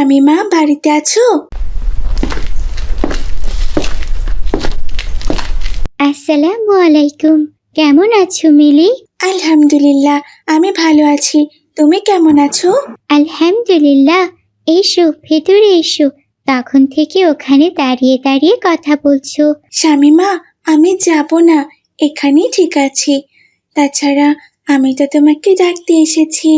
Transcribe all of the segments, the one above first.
শামিমা বাড়িতে আছো? আসসালামু আলাইকুম। কেমন আছো মিলি? আলহামদুলিল্লাহ আমি ভালো আছি। তুমি কেমন আছো? আলহামদুলিল্লাহ। এসো ভেতরে এসো। তখন থেকে ওখানে দাঁড়িয়ে দাঁড়িয়ে কথা বলছো। শামিমা আমি যাব না। এখানেই ঠিক আছি। তাছাড়া আমি তো তোমাকে ডাকতে এসেছি।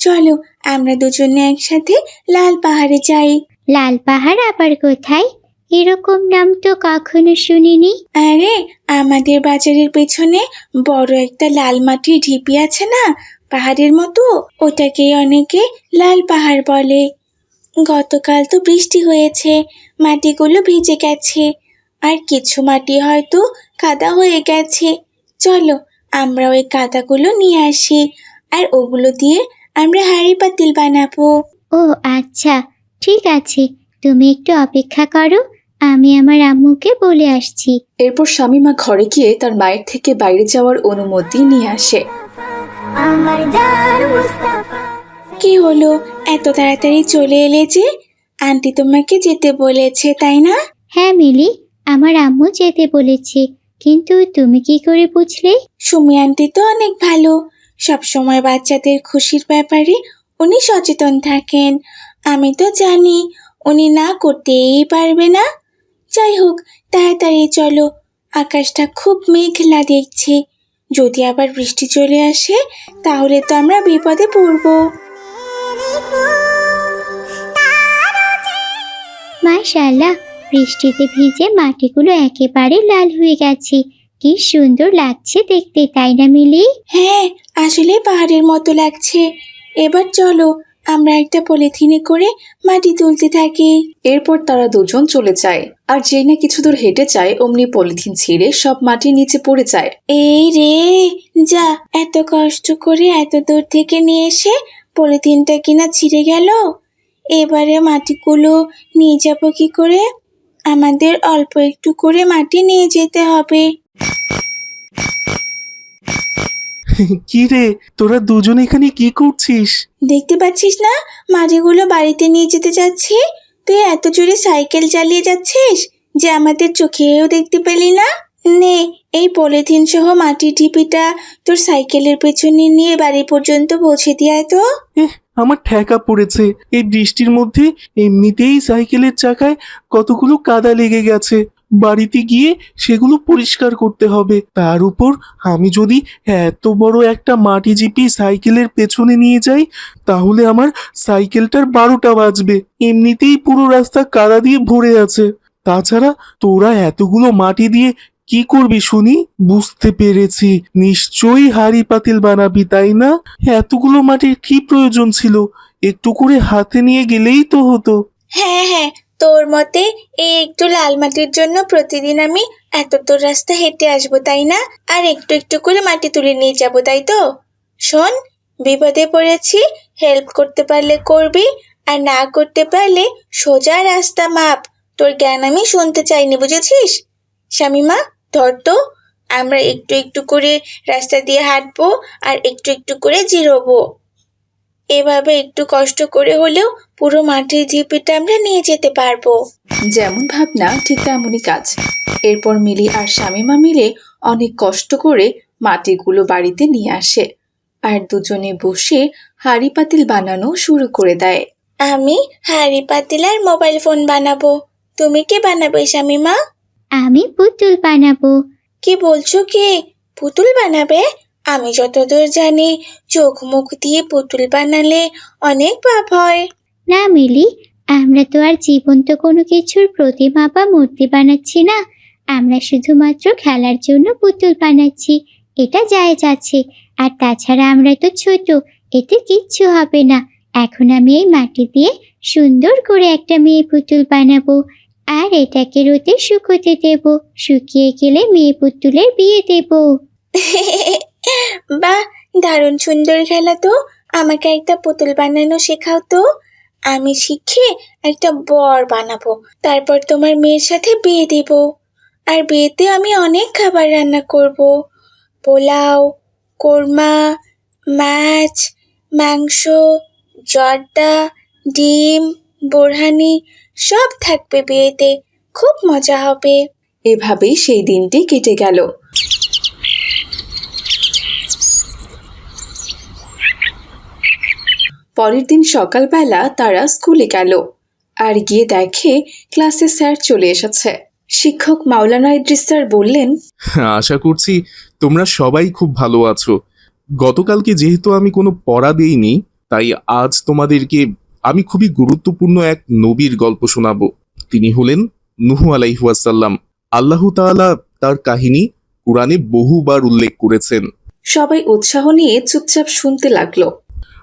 চলো আমরা দুজনে একসাথে লাল পাহাড়ে যাই। লাল পাহাড় আবার কোথায়? এরকম নাম তো কখনো শুনিনি। আরে আমাদের বাজারের পেছনে বড় একটা লাল মাটির ঢিপি আছে না? পাহাড়ের মতো? ওটাকে অনেকে লাল পাহাড় বলে। গতকাল তো বৃষ্টি হয়েছে মাটিগুলো ভিজে গেছে। আর কিছু মাটি হয়তো কাদা হয়ে গেছে। চলো আমরা ওই কাদাগুলো নিয়ে আসি। আর ওগুলো দিয়ে আমরা হাঁড়ি পাতিল বানাবো। ও আচ্ছা ঠিক আছে। তুমি একটু অপেক্ষা করো আমি আমার আম্মুকে বলে আসছি। এরপর শামিমা ঘরে গিয়ে তার মায়ের থেকে বাইরে যাওয়ার অনুমতি নিয়ে আসে। কি হলো? এত তাড়াতাড়ি চলে এলে যে? আন্টি তোমাকে যেতে বলেছে তাই না? হ্যাঁ মিলি আমার আম্মু যেতে বলেছে। কিন্তু তুমি কি করে বুঝলে? সুমি আন্টি তো অনেক ভালো। সবসময় বাচ্চাদের খুশির ব্যাপারে উনি সচেতন থাকেন। আমি তো জানি উনি না করতেই পারবে না। যাই হোক তাড়াতাড়ি চলো। আকাশটা খুব মেঘলা দেখছি। যদি আবার বৃষ্টি চলে আসে তাহলে তো আমরা বিপদে পড়ব। মাশাআল্লাহ বৃষ্টিতে ভিজে মাটিগুলো একেবারে লাল হয়ে গেছে। কি সুন্দর লাগছে দেখতে তাই না মিলি? হ্যাঁ আসলে পাহাড়ের মতো লাগছে। এবার চলো আমরা একটা পলিথিনে করে মাটি তুলতে থাকি। এরপর তারা দুজন চলে যায় আর যেই না কিছু দূর হেঁটে যায় অমনি পলিথিন ছিঁড়ে সব মাটির নিচে পড়ে যায়। এই রে যা এত কষ্ট করে এত দূর থেকে নিয়ে এসে পলিথিনটা কিনা ছিঁড়ে গেল। এবারে মাটিগুলো নিয়ে যাব কি করে? আমাদের অল্প একটু করে মাটি নিয়ে যেতে হবে। কি রে তোরা দুজন এখানে কি করছিস? দেখতে পাচ্ছিস না? মাটিগুলো বাড়িতে নিয়ে যেতে যাচ্ছি। তুই এত জোরে সাইকেল চালিয়ে যাচ্ছিস যে আমাদের চোখেও দেখতে পেলি না? নে এই পলিথিন সহ মাটির ঢিপিটা তোর সাইকেলের পেছনে নিয়ে বাড়ি পর্যন্ত পৌঁছে দিয়ে তো। এহ আমার ঠেকা পড়েছে। এই বৃষ্টির মধ্যে এমনিতেই সাইকেলের চাকায় কতগুলো কাদা লেগে গেছে। বাড়িতে গিয়ে সেগুলো পরিষ্কার করতে হবে। তার উপর আমি যদি এত বড় একটা মাটি জিপি সাইকেলের পেছনে নিয়ে যাই, তাহলে আমার সাইকেলটার বারোটা বাজবে। এমনিতেই পুরো রাস্তা কাদা দিয়ে ভরে আছে। তাছাড়া তোরা এতগুলো মাটি দিয়ে কি করবি শুনি? বুঝতে পেরেছি। নিশ্চয়ই হাড়ি পাতিল বানাবি, তাই না? এতগুলো মাটির কি প্রয়োজন ছিল? একটু করে হাতে নিয়ে গেলেই তো হতো। হ্যাঁ হ্যাঁ তোর মতে এই একটু লাল মাটির জন্য প্রতিদিন আমি এত তোর রাস্তা হেঁটে আসব, তাই না? আর একটু একটু করে মাটি তুলে নিয়ে যাব, তাই তো? শোন, বিপদে পড়েছি হেল্প করতে পারলে করবি, আর না করতে পারলে সোজা রাস্তা মাপ। তোর জ্ঞান আমি শুনতে চাইনি, বুঝেছিস? শামিমা, ধর তো, আমরা একটু একটু করে রাস্তা দিয়ে হাঁটবো, আর একটু একটু করে জিরোবো। এভাবে একটু কষ্ট করে হলেও পুরো মাটির ঝিপিটা আমরা নিয়ে যেতে পারব। যেমন ভাবনা ঠিক তেমনই কাজ। এরপর মিলি আর শামিমা মিলে অনেক কষ্ট করে মাটিগুলো বাড়িতে নিয়ে আসে আর দুজনে বসে হাড়ি পাতিল বানানো শুরু করে দেয়। আমি হাড়ি পাতিল আর মোবাইল ফোন বানাবো। তুমি কি বানাবে শামিমা? আমি পুতুল বানাবো। কি বলছো কি? পুতুল বানাবে? আমি যতদূর জানি চোখ মুখ দিয়ে পুতুল বানালে অনেক পাপ হয়। না মিলি আমরা তো আর জীবন্ত কোনো কিছুর প্রতিমা বা মূর্তি বানাচ্ছি না। আমরা শুধুমাত্র খেলার জন্য পুতুল বানাচ্ছি। এটা জায়েজ আছে। আর তাছাড়া আমরা তো ছোট এতে কিচ্ছু হবে না। এখন আমি এই মাটি দিয়ে সুন্দর করে একটা মেয়ে পুতুল বানাবো। আর এটাকে রোদে শুকোতে দেব। শুকিয়ে গেলে মেয়ে পুতুলের বিয়ে দেবো। বাহ দারুণ সুন্দর খেলা তো। আমাকে একটা পুতুল বানানো শেখাও তো। আমি শিখে একটা বর বানাবো। তারপর তোমার মেয়ের সাথে বিয়ে দেব। আর বিয়েতে আমি অনেক খাবার রান্না করব। পোলাও, কোরমা, মাছ, মাংস, জর্দা, ডিম, বোরহানি, সব থাকবে বিয়েতে। খুব মজা হবে। এভাবেই সেই দিনটি কেটে গেল। পরের দিন সকালবেলা তারা স্কুলে গেল। আর গিয়ে দেখে ক্লাসে স্যার চলে এসেছে। শিক্ষক মাওলানা ইদ্রিস স্যার বললেন আশা করছি তোমরা সবাই খুব ভালো আছো। গতকালকে যেহেতু আমি কোনো পড়া দেইনি তাই আজ তোমাদেরকে আমি খুবই গুরুত্বপূর্ণ এক নবীর গল্প শোনাবো। তিনি হলেন নুহু আলাইহুয়াসাল্লাম আল্লাহ তাআলা তার কাহিনী কোরআনে বহুবার উল্লেখ করেছেন। সবাই উৎসাহ নিয়ে চুপচাপ শুনতে লাগল।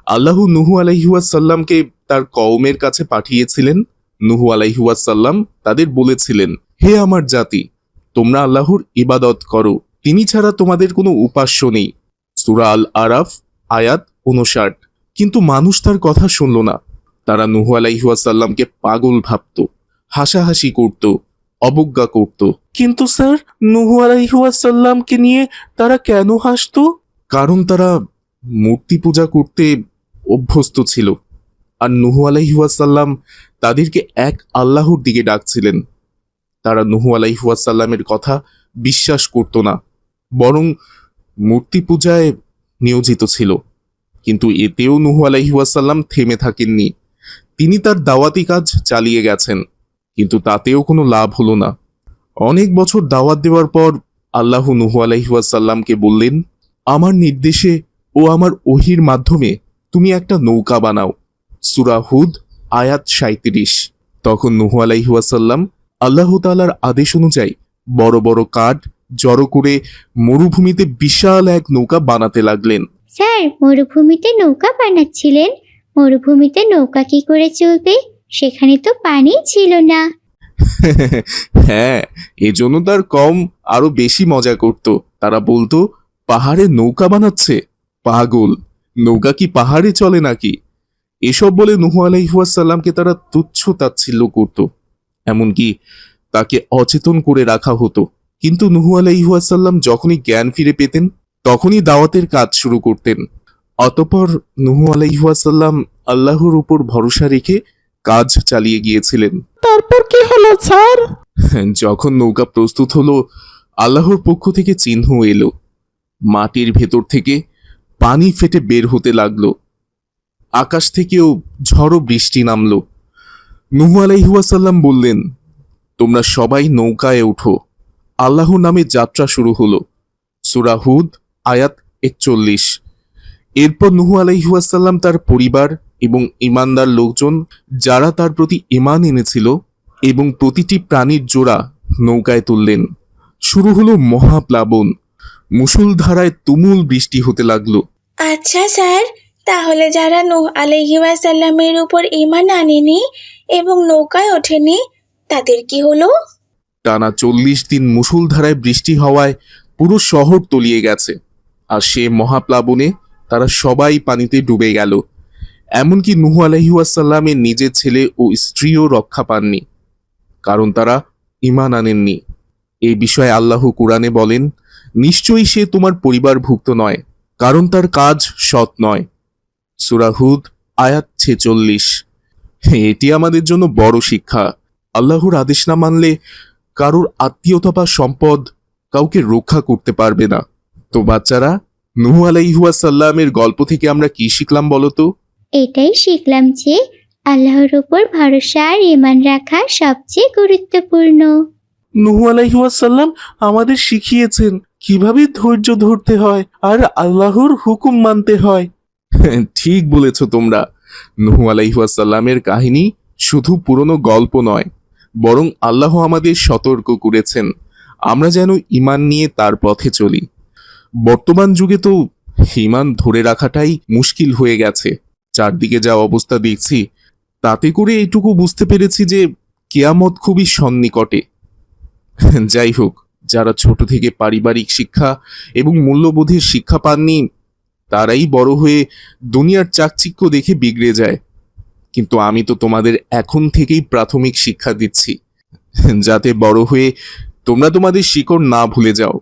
আল্লাহ নুহু আলাইহুয়াসাল্লামকে তার কওমের কাছে পাঠিয়েছিলেন। নুহু আলাইহুয়াসাল্লাম তাদের বলেছিলেন হে আমার জাতি তোমরা আল্লাহর ইবাদত করো। তিনি ছাড়া তোমাদের কোনো উপাস্য নেই। সুরা আল আরাফ আয়াত উনষাট কিন্তু মানুষ তার কথা শুনল না। তারা নুহু আলাইহুয়াসাল্লামকে পাগল ভাবত হাসাহাসি করত অবজ্ঞা করত। কিন্তু স্যার নুহু আলাইহুয়াসাল্লামকে নিয়ে তারা কেন হাসতো? কারণ তারা মূর্তি পূজা করতে অভ্যস্ত ছিল। আর নুহু আলাইহুয়াসাল্লাম তাদেরকে এক আল্লাহর দিকে ডাকছিলেন। তারা নুহু আলাইহুয়াসাল্লামের কথা বিশ্বাস করত না, বরং মূর্তি পূজায় নিয়োজিত ছিল। কিন্তু এতেও নুহু আলাইহুয়াসাল্লাম থেমে থাকেননি। তিনি তার দাওয়াতি কাজ চালিয়ে গেছেন, কিন্তু তাতেও কোনো লাভ হলো না। অনেক বছর দাওয়াত দেওয়ার পর আল্লাহ নুহু আলাইহুয়াসাল্লামকে বললেন, আমার নির্দেশে ও আমার ওহির মাধ্যমে তুমি একটা নৌকা বানাও। সুরা হুদ আয়াত সাঁত্রিশ তখন নুহু আলাইহুয়াসাল্লাম আল্লাহ তালার আদেশ অনুযায়ী বড় বড় কাঠ জড়ো করে মরুভূমিতে বিশাল এক নৌকা বানাতে লাগলেন। স্যার মরুভূমিতে নৌকা বানাচ্ছিলেন? মরুভূমিতে নৌকা কি করে চলবে? সেখানে তো পানি ছিল না। হ্যাঁ এজন্য তার কম আরও বেশি মজা করত। তারা বলতো পাহাড়ে নৌকা বানাচ্ছে? পাগল। নৌকা কি পাহাড়ে চলে নাকি? এসব বলে নুহু আলাইহুয়াসাল্লামকে তারা তুচ্ছ তাচ্ছিল্য করত। এমনকি তাকে অচেতন করে রাখা হতো। কিন্তু নুহু আলাইহুয়াসাল্লাম যখনই জ্ঞান ফিরে পেতেন তখনই দাওয়াতের কাজ শুরু করতেন। অতপর নুহু আলাইহুয়াসাল্লাম আল্লাহর উপর ভরসা রেখে কাজ চালিয়ে গিয়েছিলেন। তারপর কি হলো স্যার? যখন নৌকা প্রস্তুত হলো আল্লাহর পক্ষ থেকে চিহ্ন এলো। মাটির ভেতর থেকে পানি ফেটে বের হতে লাগল। আকাশ থেকেও ঝড়ো বৃষ্টি নামলো। নুহু আলাইহুয়াসাল্লাম বললেন, তোমরা সবাই নৌকায় ওঠো। আল্লাহর নামে যাত্রা শুরু হলো। সুরাহুদ আয়াত একচল্লিশ। এরপর নুহু আলাইহুয়াসাল্লাম তার পরিবার এবং ইমানদার লোকজন, যারা তার প্রতি ইমান এনেছিল এবং প্রতিটি প্রাণীর জোড়া নৌকায় তুললেন। শুরু হলো মহাপ্লাবন। মুসুলধারায় তুমুল বৃষ্টি হতে লাগল। আচ্ছা স্যার, তাহলে যারা নূহ আলাইহিওয়াসাল্লামের উপর ইমান আনেনি এবং নৌকায় ওঠেনি, তাদের কি হলো? টানা চল্লিশ দিন মুসুলধারায় বৃষ্টি হওয়ায় পুরো শহর তলিয়ে গেছে, আর সে মহাপ্লাবনে তারা সবাই পানিতে ডুবে গেল। এমনকি নুহু আলহিউসাল্লামের নিজের ছেলে ও স্ত্রীও রক্ষা পাননি, কারণ তারা ইমান আনেননি। এই বিষয়ে আল্লাহ কুরআনে বলেন, নিশ্চয়ই সে তোমার পরিবারভুক্ত নয় কারণ তার কাজ সৎ নয়। সুরাহুদ আয়াত ছেচল্লিশ। এটি আমাদের জন্য বড় শিক্ষা। আল্লাহর আদেশ না মানলে কারোর আত্মীয়তা বা সম্পদ কাউকে রক্ষা করতে পারবে না। তো বাচ্চারা নুহু আলাইহুয়াসাল্লামের গল্প থেকে আমরা কি শিখলাম বলতো এটাই শিখলাম যে আল্লাহর উপর ভরসা আর ইমান রাখা সবচেয়ে গুরুত্বপূর্ণ। নুহু আলাইহুয়াসাল্লাম আমাদের শিখিয়েছেন কীভাবে ধৈর্য ধরতে হয় আর আল্লাহর হুকুম মানতে হয়? ঠিক বলেছ তোমরা। নুহু আলাইহুয়াসাল্লামের কাহিনী শুধু পুরনো গল্প নয়, বরং আল্লাহ আমাদের সতর্ক করেছেন। আমরা যেন ইমান নিয়ে তার পথে চলি। বর্তমান যুগে তো ইমান ধরে রাখাটাই মুশকিল হয়ে গেছে। চারদিকে যা অবস্থা দেখছি, তাতে করে এইটুকু বুঝতে পেরেছি যে কেয়ামত খুবই সন্নিকটে। যাই হোক যারা ছোট থেকে পারিবারিক শিক্ষা এবং মূল্যবোধের শিক্ষা পাননি, তারাই বড় হয়ে দুনিয়ার চাকচিক্য দেখে বিগড়ে যায়। কিন্তু আমি তো তোমাদের এখন থেকেই প্রাথমিক শিক্ষা দিচ্ছি। যাতে বড় হয়ে তোমরা তোমাদের শিকড় না ভুলে যাও।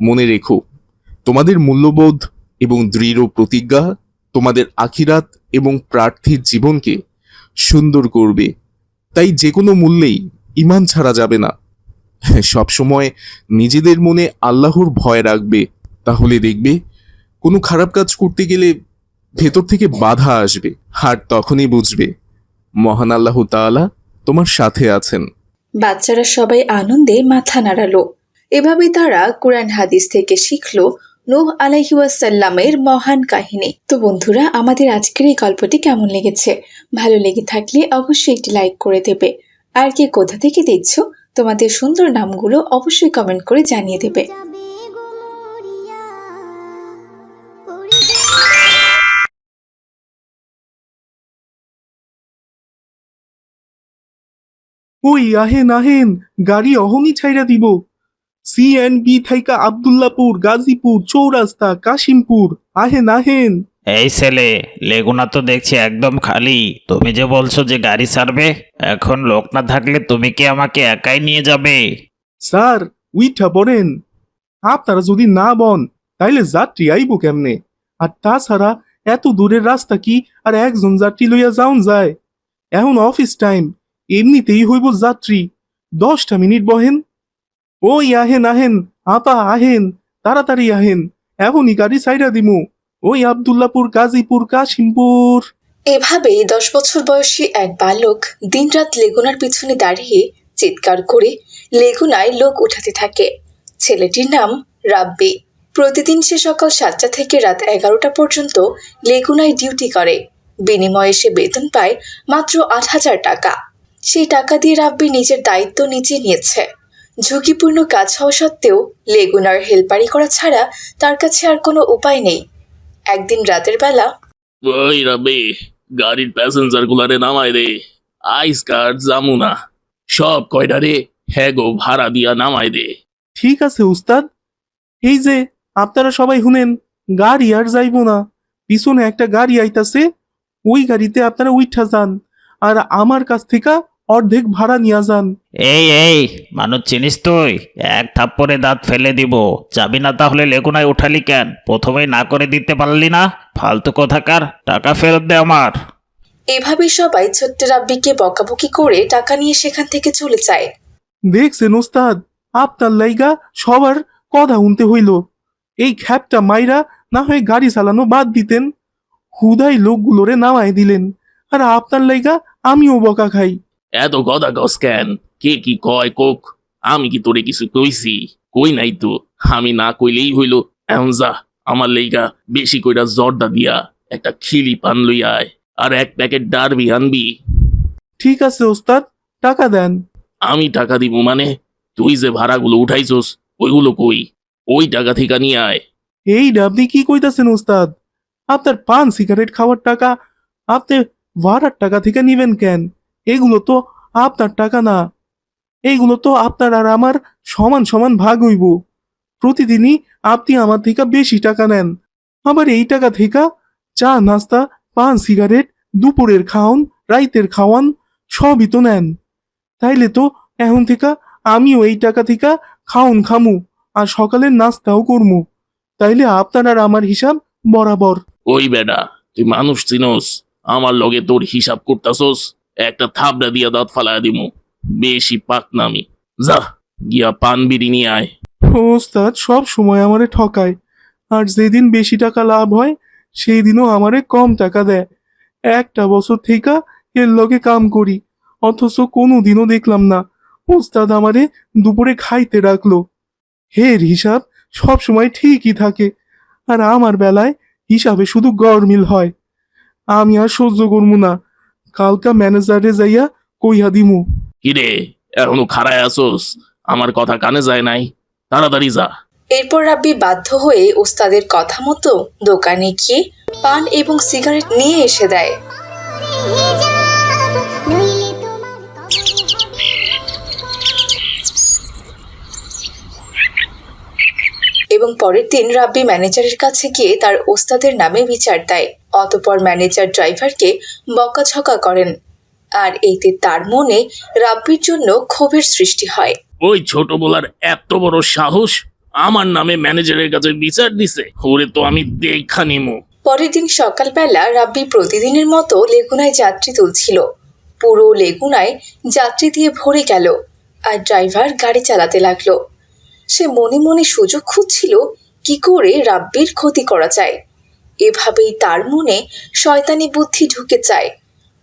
মনে রেখো, তোমাদের মূল্যবোধ এবং দৃঢ় প্রতিজ্ঞা তোমাদের আখিরাত এবং প্রার্থীর জীবনকে সুন্দর করবে। তাই যে কোনো মূল্যেই ইমান ছাড়া যাবে না। সবসময় নিজেদের মনে আল্লাহর ভয় রাখবে, তাহলে দেখবে কোনো খারাপ কাজ করতে গেলে ভেতর থেকে বাধা আসবে আর তখনই বুঝবে মহান আল্লাহ তাআলা তোমার সাথে আছেন। বাচ্চারা সবাই আনন্দে মাথা নাড়ালো। এভাবে তারা কোরআন হাদিস থেকে শিখলো নূহ আলাইহিওয়াসাল্লামের মহান কাহিনী। তো বন্ধুরা, আমাদের আজকের এই গল্পটি কেমন লেগেছে? ভালো লেগে থাকলে অবশ্যই একটি লাইক করে দেবে। আর কে কোথা থেকে দেখছ তোমাদের সুন্দর নামগুলো অবশ্যই কমেন্ট করে জানিয়ে দেবে। ওই আহেন আহেন গাড়ি অহনি ছাইরা দিব। সি এন্ড বি থাইকা আবদুল্লাপুর, গাজীপুর, চৌরাস্তা, কাশিমপুর আহেন আহেন এই ছেলে, লেগুনা তো দেখছি একদম খালি। তুমি যে বলছো যে গাড়ি ছাড়বে, এখন লোক না থাকলে তুমি কি আমাকে একাই নিয়ে যাবে? স্যার, উইঠা পড়েন আপনারা যদি না বন, তাইলে যাত্রী আইব কেমনে? আর তাছাড়া এত দূরের রাস্তা কি আর একজন যাত্রী লইয়া যাওন যায়? এখন অফিস টাইম, এমনিতেই হইব যাত্রী। দশটা মিনিট বহেন। ওই আহেন আহেন, আপা আহেন, তাড়াতাড়ি আহেন, এখনই গাড়ি সাইডা দিমু। ওই আবদুল্লাপুর, গাজীপুর, কাশিমপুর। এভাবেই দশ বছর বয়সী এক বালক দিনরাত লেগুনার পিছনে দাঁড়িয়ে চিৎকার করে লেগুনায় লোক উঠাতে থাকে। ছেলেটির নাম রাব্বি। প্রতিদিন সে সকাল সাতটা থেকে রাত এগারোটা পর্যন্ত লেগুনায় ডিউটি করে। বিনিময়ে সে বেতন পায় মাত্র আট হাজার টাকা। সেই টাকা দিয়ে রাব্বি নিজের দায়িত্ব নিজে নিয়েছে। ঝুঁকিপূর্ণ কাজ হওয়া সত্ত্বেও লেগুনার হেলপারি করা ছাড়া তার কাছে আর কোনো উপায় নেই। একদিন রাতের বেলা ওই রবে গাড়ির প্যাসেঞ্জার গুলারে নামাই রে আইস কার্ড জামু না সব কয়টা রে হ্যাঁ গো ভাড়া দিয়া নামাই দে। ঠিক আছে উস্তাদ। এই যে আপনারা সবাই শুনেন গাড়ি আর যাইব না। পিছনে একটা গাড়ি আইতাছে ওই গাড়িতে আপনারা উইঠা যান। আর আমার কাছ থেকে অর্ধেক ভাড়া নিয়ে যান। এই এই মানুষ চিনিস তুই? এক থাপ্পড়ে দাঁত ফেলে দিব। যাবি না তাহলে লেগুনায় উঠালি কেন? প্রথমেই না করে দিতে পারলি না? ফালতু কথাকার টাকা ফেরত দে আমার। এভাবে সবাই ছোট্ট রাব্বিকে বকাবকি করে টাকা নিয়ে সেখান থেকে চলে যায়। দেখছেন ওস্তাদ আপনার লাইগা সবার কথা শুনতে হইল। এই খ্যাপটা মাইরা না হয় গাড়ি চালানো বাদ দিতেন। হুদাই লোকগুলোরে নামায় দিলেন। আর আপনার লাইগা আমিও বকা খাই। এত গদা গস কেন? কে কি কয় কোক? আমি কি তোরে কিছু কইছি? কই নাই তো? আমি না কইলেই হইল এখন যা আমার লেগা বেশি কইরা জর্দা দিয়া একটা খিলি পান লই আয় আর এক প্যাকেট ডারবি আনবি। ঠিক আছে ওস্তাদ টাকা দেন। আমি টাকা দিব মানে? তুই যে ভাড়াগুলো উঠাইছস ওইগুলো কই? ওই টাকা থেকে নিয়ে আয়। এই আপনি কি কইতাছেন ওস্তাদ? আপনার পান সিগারেট খাওয়ার টাকা আপনি ভাড়ার টাকা থেকে নিবেন কেন? এগুলো তো আপনার টাকা না। এইগুলো তো আপনার আর আমার সমান সমান ভাগ হইব। প্রতিদিনই আপনি আমার থেকে বেশি টাকা নেন। আবার এই টাকা থেকে চা, নাস্তা, পান, সিগারেট, দুপুরের খাওয়ান রাইতের খাওয়ান সবই তো নেন। তাইলে তো এখন থেকে আমিও এই টাকা থেকে খাওন খামু আর সকালের নাস্তাও করমু। তাইলে আপনার আর আমার হিসাব বরাবর। ওই বেডা তুই মানুষ চিনোস, আমার লগে তোর হিসাব করতাছস একটা থাবড়া দিয়া দাঁত ফালায় দিমু। বেশি পাক নামি যা, গিয়া পান বিড়ি নিয়ে আয়। ওস্তাদ, সব সময় আমারে ঠকায়। আর যেদিন বেশি টাকা লাভ হয় সেই দিনও আমারে কম টাকা দেয়। একটা বছর থেকে এর লগে কাম করি, অথচ কোনো দিনও দেখলাম না। ওস্তাদ আমারে দুপুরে খাইতে রাখল। হের হিসাব সব সময় ঠিকই থাকে। আর আমার বেলায় হিসাবে শুধু গরমিল হয়। আমি আর সহ্য করব না। কালকা ম্যানেজারে যাইয়া কইয়া দিমু। কিরে এখনও খাড়ায় আসোস আমার কথা কানে যায় নাই। তাড়াতাড়ি যা। এরপর রাব্বি বাধ্য হয়ে ওস্তাদের কথা মতো দোকানে গিয়ে পান এবং সিগারেট নিয়ে এসে দেয়। এবং পরের দিন রাব্বি ম্যানেজারের কাছে গিয়ে তার ওস্তাদের নামে বিচার দেয়। অতপর ম্যানেজার ড্রাইভারকে বকাঝকা করেন। আর এতে তার মনে রাব্বির জন্য ক্ষোভের সৃষ্টি হয়। ওই ছোট বলার এত বড় সাহস আমার নামে ম্যানেজারের কাছে বিচার দিছে? ওরে তো আমি দেখা নিমু। পরের দিন সকালবেলা রাব্বি প্রতিদিনের মতো লেগুনায় যাত্রী তুলছিল। পুরো লেগুনায় যাত্রী দিয়ে ভরে গেল। আর ড্রাইভার গাড়ি চালাতে লাগল। সে মনে মনে সুযোগ খুঁজছিল কি করে রাব্বির ক্ষতি করা যায়। এভাবেই তার মনে শয়তানি বুদ্ধি ঢুকে যায়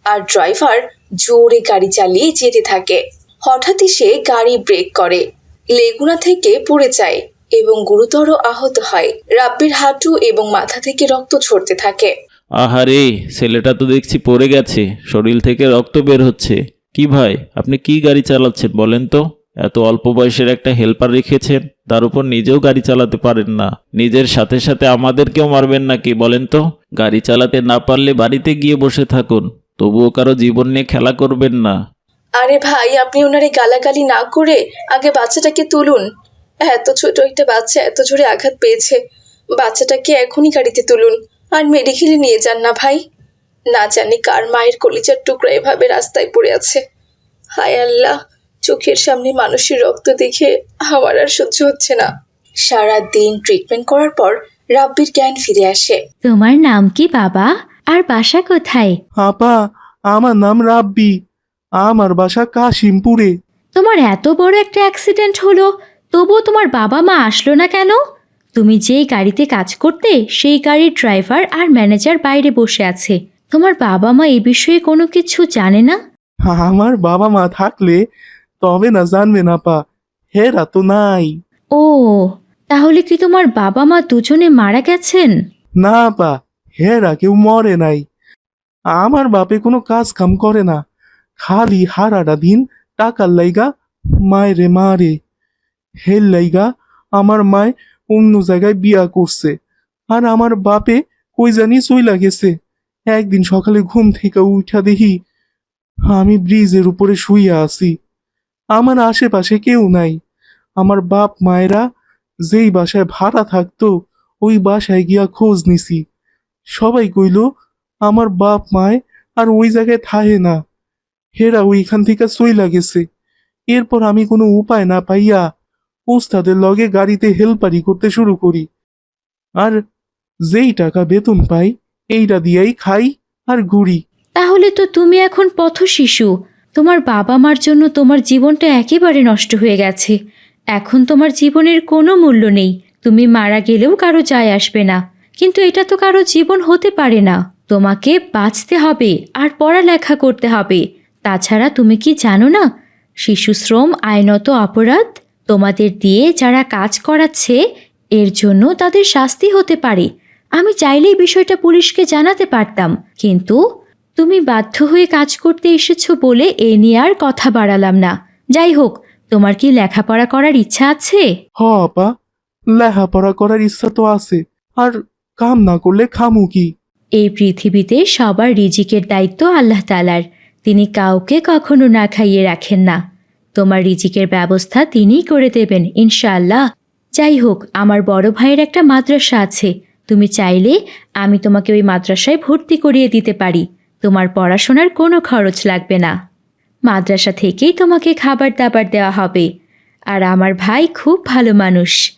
আর ড্রাইভার জোরে গাড়ি চালিয়ে যেতে থাকে। হঠাৎই সে গাড়ি ব্রেক করে, লেগুনা থেকে পড়ে যায় এবং গুরুতর আহত হয়। রাব্বির হাঁটু এবং মাথা থেকে রক্ত ঝরতে থাকে। আহারে, ছেলেটা তো দেখছি পড়ে গেছে, শরীর থেকে রক্ত বের হচ্ছে। কি ভাই, আপনি কি গাড়ি চালাচ্ছেন বলেন তো? এত অল্প বয়সের একটা হেল্পার রেখেছেন, তার উপর নিজেও গাড়ি চালাতে পারেন না। নিজের সাথে সাথে আমাদেরকেও মারবেন নাকি বলেন তো? গাড়ি চালাতে না পারলে বাড়িতে গিয়ে বসে থাকুন, তবুও কারও জীবন নিয়ে খেলা করবেন না। আরে ভাই, আপনি ওনারে গালাগালি না করে আগে বাচ্চাটাকে তুলুন। এত ছোট একটা বাচ্চা এত জোরে আঘাত পেয়েছে। বাচ্চাটাকে এখনই গাড়িতে তুলুন, আর মেডিকেলে নিয়ে যান না ভাই। না জানি কার মায়ের কলিজার টুকরা এভাবে রাস্তায় পড়ে আছে। হায় আল্লাহ। চোখের সামনে মানুষের রক্ত দেখে আমার আর সহ্য হচ্ছে না। সারা দিন ট্রিটমেন্ট করার পর রাব্বির জ্ঞান ফিরে আসে। তোমার নাম কি বাবা? আর বাসা কোথায়? আপা আমার নাম রাব্বি। আমার বাসা কাশিমপুরে। তোমার এত বড় একটা অ্যাক্সিডেন্ট হলো তবুও তোমার বাবা মা আসলো না কেন? তুমি যেই গাড়িতে কাজ করতে সেই গাড়ির ড্রাইভার আর ম্যানেজার বাইরে বসে আছে। তোমার বাবা মা এই বিষয়ে কোনো কিছু জানে না? আমার বাবা মা থাকলে তবে না জানবে না পা হেরা তো নাই। ও তাহলে কি তোমার বাবা মা দুজনে মারা গেছেন? না পা হেরা কেউ মরে নাই। আমার বাপে কোনো কাজ কাম করে না। খালি হারাটা দিন টাকার লাইগা মায়েরে মারে। হের লাইগা আমার মায় অন্য জায়গায় বিয়া করছে। আর আমার বাপে কই জানি চইলা গেছে। একদিন সকালে ঘুম থেকে উঠা দেখি আমি ব্রিজের উপরে শুইয়া আছি। আমার আশেপাশে কেউ নাই। আমার বাপ, মায়েরা যেই বাসায় ভাড়া থাকতো, ওই বাসায় গিয়া খোঁজ নিছি। সবাই কইল, আমার বাপ, মায় আর ওই জায়গায় থাহে না। হেরা ওইখান থেকে চইলা গেছে। এরপর আমি কোনো উপায় না পাইয়া ওস্তাদের লগে গাড়িতে হেল্পারি করতে শুরু করি। আর যেই টাকা বেতন পাই, এইটা দিয়াই খাই আর ঘুরি। তাহলে তো তুমি এখন পথ শিশু তোমার বাবা মার জন্য তোমার জীবনটা একেবারে নষ্ট হয়ে গেছে। এখন তোমার জীবনের কোনো মূল্য নেই। তুমি মারা গেলেও কারও যায় আসবে না। কিন্তু এটা তো কারও জীবন হতে পারে না। তোমাকে বাঁচতে হবে আর পড়ালেখা করতে হবে। তাছাড়া তুমি কি জানো না, শিশু শ্রম আইনত অপরাধ তোমাদের দিয়ে যারা কাজ করাচ্ছে, এর জন্য তাদের শাস্তি হতে পারে। আমি চাইলেই বিষয়টা পুলিশকে জানাতে পারতাম। কিন্তু তুমি বাধ্য হয়ে কাজ করতে এসেছ বলে এ নিয়ে আর কথা বাড়ালাম না। যাই হোক তোমার কি লেখাপড়া করার ইচ্ছা আছে? হ আপা লেখাপড়া করার ইচ্ছা তো আছে আর কাম না করলে খামু কি? এই পৃথিবীতে সবার রিজিকের দায়িত্ব আল্লাহ তালার তিনি কাউকে কখনো না খাইয়ে রাখেন না। তোমার রিজিকের ব্যবস্থা তিনিই করে দেবেন ইনশাআল্লাহ। যাই হোক আমার বড় ভাইয়ের একটা মাদ্রাসা আছে তুমি চাইলে আমি তোমাকে ওই মাদ্রাসায় ভর্তি করিয়ে দিতে পারি। তোমার পড়াশোনার কোনো খরচ লাগবে না। মাদ্রাসা থেকেই তোমাকে খাবার দাবার দেওয়া হবে। আর আমার ভাই খুব ভালো মানুষ।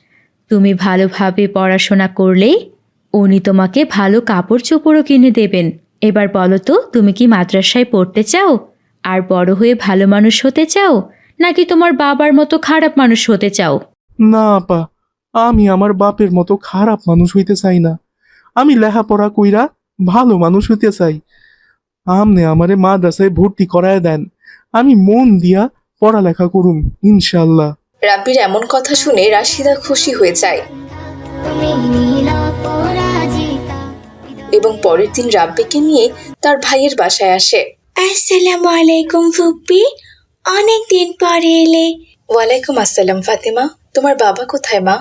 তুমি ভালোভাবে পড়াশোনা করলে উনি তোমাকে ভালো কাপড় চোপড়ও কিনে দেবেন। এবার বলো তো, তুমি কি মাদ্রাসায় পড়তে চাও? আর বড় হয়ে ভালো মানুষ হতে চাও? নাকি তোমার বাবার মতো খারাপ মানুষ হতে চাও? না, আপা, আমি আমার বাপের মতো খারাপ মানুষ হইতে চাই না। আমি লেখাপড়া কইরা ভালো মানুষ হইতে চাই। আমনে আমারে মাদ্রাসায় ভর্তি করায় দেন। আমি মন দিয়া পড়ালেখা করুম ইনশাল্লাহ রাব্বির এমন কথা শুনে রাশিদা খুশি হয়ে যায়। এবং পরের দিন রাব্বিকে নিয়ে তার ভাইয়ের বাসায় আসে। আসসালামু আলাইকুম ফুপ্পি। অনেক দিন পরে এলে। ওয়ালাইকুম আসসালাম ফাতেমা। তোমার বাবা কোথায় মা?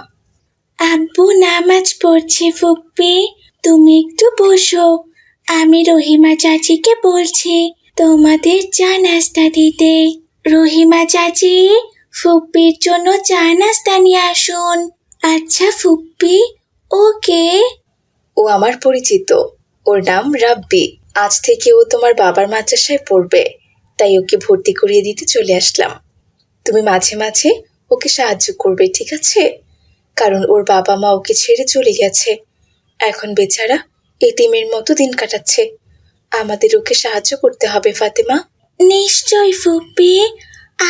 আব্বু নামাজ পড়ছে ফুপ্পি। তুমি একটু বসো। আমি রহিমা চাচিকে বলছি, তোমাদের চা নাস্তা দিতে। রহিমা চাচি, ফুপ্পির জন্য চা নাস্তা নিয়ে আসুন। আচ্ছা ফুপ্পি, ওকে। ও আমার পরিচিত। ওর নাম রাব্বি। আজ থেকে ও তোমার বাবার মাদ্রাসায় পড়বে। তাই ওকে ভর্তি করিয়ে দিতে চলে আসলাম। তুমি মাঝে মাঝে ওকে সাহায্য করবে, ঠিক আছে? কারণ ওর বাবা মা ওকে ছেড়ে চলে গেছে। এখন বেচারা এতিমের মতো দিন কাটাচ্ছে। আমাদের ওকে সাহায্য করতে হবে, ফাতেমা। নিশ্চয় ফুপি,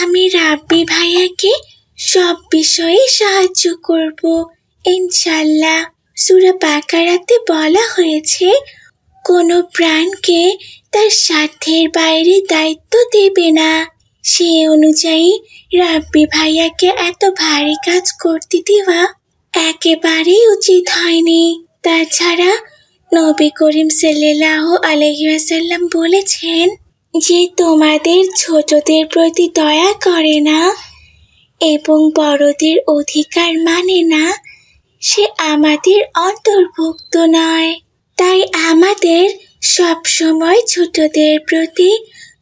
আমি রাব্বি ভাইয়াকে সব বিষয়ে সাহায্য করব। ইনশাল্লাহ সুরা বাকারাতে বলা হয়েছে, কোনো প্রাণকে তার সাধ্যের বাইরে দায়িত্ব দেবে না। সে অনুযায়ী রাব্বি ভাইয়াকে এত ভারী কাজ করতে দেওয়া একেবারেই উচিত হয়নি। তাছাড়া নবী করিম সাল্লাহ আলহিহাসাল্লাম বলেছেন যে তোমাদের ছোটদের প্রতি দয়া করে না এবং বড়দের অধিকার মানে না, সে আমাদের অন্তর্ভুক্ত নয়। তাই আমাদের সবসময় ছোটদের প্রতি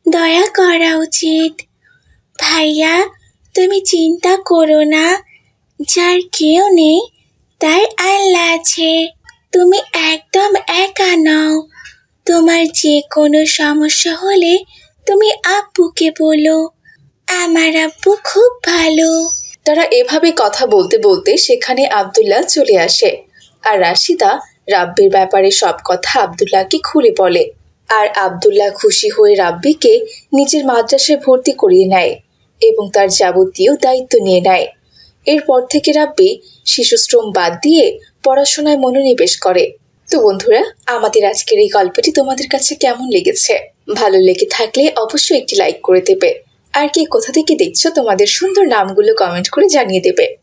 দয়া করা উচিত। ভাইয়া, তুমি চিন্তা করো না, যার কেউ নেই, তার আল্লাহ আছে। তুমি একদম একা নও। তোমার যে কোনো সমস্যা হলে তুমি আব্বুকে বলো। আমার আব্বু খুব ভালো। তারা এভাবে কথা বলতে বলতে সেখানে আব্দুল্লাহ চলে আসে। আর রাশিদা রাব্বির ব্যাপারে সব কথা আব্দুল্লাহকে খুলে বলে। আর আব্দুল্লাহ খুশি হয়ে রাব্বিকে নিজের মাদ্রাসায় ভর্তি করিয়ে নেয় এবং তার যাবতীয় দায়িত্ব নিয়ে নেয়। এরপর থেকে রাব্বি শিশুশ্রম বাদ দিয়ে পড়াশোনায় মনোনিবেশ করে। তো বন্ধুরা, আমাদের আজকের এই গল্পটি তোমাদের কাছে কেমন লেগেছে? ভালো লেগে থাকলে অবশ্যই একটি লাইক করে দেবে। আর কে কোথা থেকে দেখছ তোমাদের সুন্দর নামগুলো কমেন্ট করে জানিয়ে দেবে।